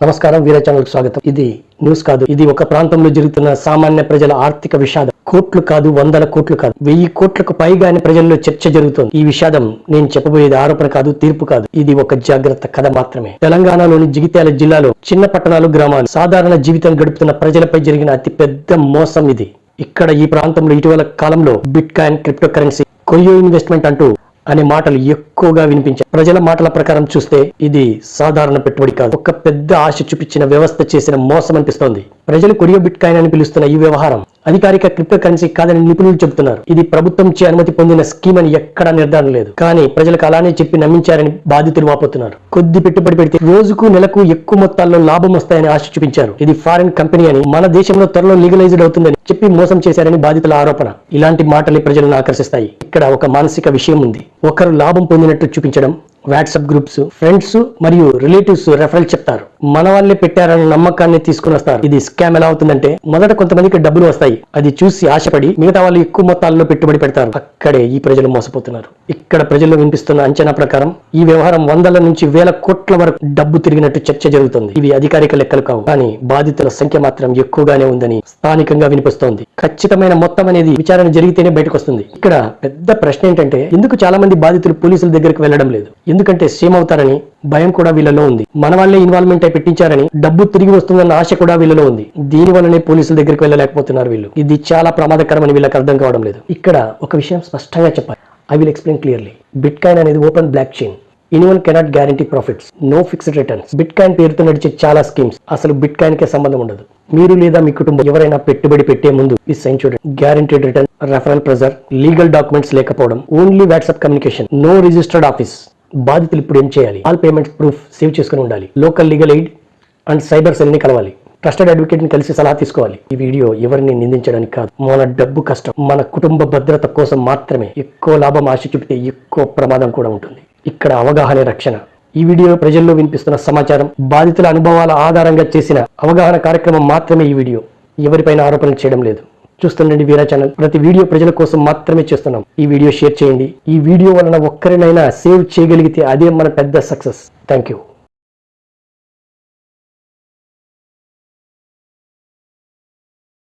నమస్కారం వీర ఛానల్ స్వాగతం. ఇది న్యూస్ కాదు ఇది ఒక ప్రాంతంలో జరుగుతున్న సామాన్య ప్రజల ఆర్థిక విషాదం. కోట్లు కాదు వందల కోట్లు కాదు వెయ్యి కోట్లకు పైగానే ప్రజల్లో చర్చ జరుగుతోంది. ఈ విషాదం నేను చెప్పబోయేది ఆరోపణ కాదు తీర్పు కాదు. ఇది ఒక జాగ్రత్త కథ మాత్రమే. తెలంగాణలోని జిగిత్యాల జిల్లాలో చిన్న పట్టణాలు గ్రామాలు సాధారణ జీవితం గడుపుతున్న ప్రజలపై జరిగిన అతి పెద్ద మోసం ఇది. ఇక్కడ ఈ ప్రాంతంలో ఇటీవల కాలంలో బిట్ కాయిన్ క్రిప్టో కరెన్సీ కొయ్యో ఇన్వెస్ట్మెంట్ అంటూ అనే మాటలు ఎక్కువగా వినిపించాయి. ప్రజల మాటల ప్రకారం చూస్తే ఇది సాధారణ పెట్టుబడి కాదు. ఒక పెద్ద ఆశ చూపించిన వ్యవస్థ చేసిన మోసం అనిపిస్తోంది. ప్రజలు కొరియో బిట్ కాయిన్ అని పిలుస్తున్న ఈ వ్యవహారం అధికారిక క్రిప్టో కరెన్సీ కాదని నిపుణులు చెబుతున్నారు. ఇది ప్రభుత్వం చే అనుమతి పొందిన స్కీమ్ అని ఎక్కడా నిర్ధారణ లేదు. కానీ ప్రజలకు అలానే చెప్పి నమ్మించారని బాధితులు వాపోతున్నారు. కొద్ది పెట్టుబడి పెడితే రోజుకు నెలకు ఎక్కువ మొత్తాల్లో లాభం వస్తాయని ఆశ చూపించారు. ఇది ఫారెన్ కంపెనీ అని మన దేశంలో త్వరలో లీగలైజ్డ్ అవుతుందని చెప్పి మోసం చేశారని బాధితుల ఆరోపణ. ఇలాంటి మాటలే ప్రజలను ఆకర్షిస్తాయి. ఇక్కడ ఒక మానసిక విషయం ఉంది. ఒకరు లాభం పొందినట్టు చూపించడం వాట్సాప్ గ్రూప్స్ ఫ్రెండ్స్ మరియు రిలేటివ్స్ రెఫరల్ చెప్తారు. మన వాళ్ళే పెట్టారన్న నమ్మకాన్ని తీసుకుని వస్తారు. ఇది స్కామ్ ఎలా అవుతుందంటే మొదట కొంతమందికి డబ్బులు వస్తాయి. అది చూసి ఆశపడి మిగతా వాళ్ళు ఎక్కువ మొత్తాల్లో పెట్టుబడి పెడతారు. అక్కడే ఈ ప్రజలు మోసపోతున్నారు. ఇక్కడ ప్రజల్లో వినిపిస్తున్న అంచనా ప్రకారం ఈ వ్యవహారం వందల నుంచి వేల కోట్ల వరకు డబ్బు తిరిగినట్టు చర్చ జరుగుతుంది. ఇవి అధికారిక లెక్కలు కావు కానీ బాధితుల సంఖ్య మాత్రం ఎక్కువగానే ఉందని స్థానికంగా వినిపిస్తోంది. ఖచ్చితమైన మొత్తం అనేది విచారణ జరిగితేనే బయటకు వస్తుంది. ఇక్కడ పెద్ద ప్రశ్న ఏంటంటే ఎందుకు చాలా మంది బాధితులు పోలీసుల దగ్గరికి వెళ్ళడం లేదు? ఎందుకంటే సేమ్ అవుతారని భయం కూడా వీళ్ళలో ఉంది. మన వాళ్ళే ఇన్వాల్వ్మెంట్ అయి పెట్టించారని డబ్బు తిరిగి వస్తుందన్న ఆశ కూడా వీళ్ళలో ఉంది. దీని వల్లనే పోలీసుల దగ్గరికి వెళ్ళలేకపోతున్నారు వీళ్ళు. ఇది చాలా ప్రమాదకరమని వీళ్ళకి అర్థం కావడం లేదు. ఇక్కడ ఒక విషయం స్పష్టంగా చెప్పాలి. I will explain clearly bitcoin అనేది open blockchain anyone cannot guarantee profits no fixed returns bitcoin పేరుతో నడిచే చాలా స్కీమ్స్ అసలు బిట్ కాయిన్ కే సంబంధం ఉండదు. మీరు లేదా మీ కుటుంబం ఎవరైనా పెట్టుబడి పెట్టే ముందు ఈ సైన్ చూడండి. Guaranteed return referral pressure legal documents లేకపోవడం only WhatsApp communication no registered office బాధితులు ఇప్పుడు ఏం చేయాలి? ఆల్ పేమెంట్స్ ప్రూఫ్ సేవ్ చేసుకుని ఉండాలి. Local legal aid and cyber సెల్ని కలవాలి. ట్రస్టెడ్ అడ్వకేట్ని కలిసి సలహా తీసుకోవాలి. ఈ వీడియో ఎవరిని నిందించడానికి కాదు. మన డబ్బు కష్టం. మన కుటుంబ భద్రత కోసం మాత్రమే ఎక్కువ లాభం ఆశ చూపితే ఎక్కువ ప్రమాదం కూడా ఉంటుంది. ఇక్కడ అవగాహన రక్షణ. ఈ వీడియో ప్రజల్లో వినిపిస్తున్న సమాచారం బాధితుల అనుభవాల ఆధారంగా చేసిన అవగాహన కార్యక్రమం మాత్రమే ఈ వీడియో. ఎవరిపైన ఆరోపణలు చేయడం లేదు. చూస్తుండండి వీరా ఛానల్ ప్రతి వీడియో ప్రజల కోసం మాత్రమే చేస్తున్నాం. ఈ వీడియో షేర్ చేయండి. ఈ వీడియో వలన ఒక్కరినైనా సేవ్ చేయగలిగితే అదే మన పెద్ద సక్సెస్ థ్యాంక్ యూ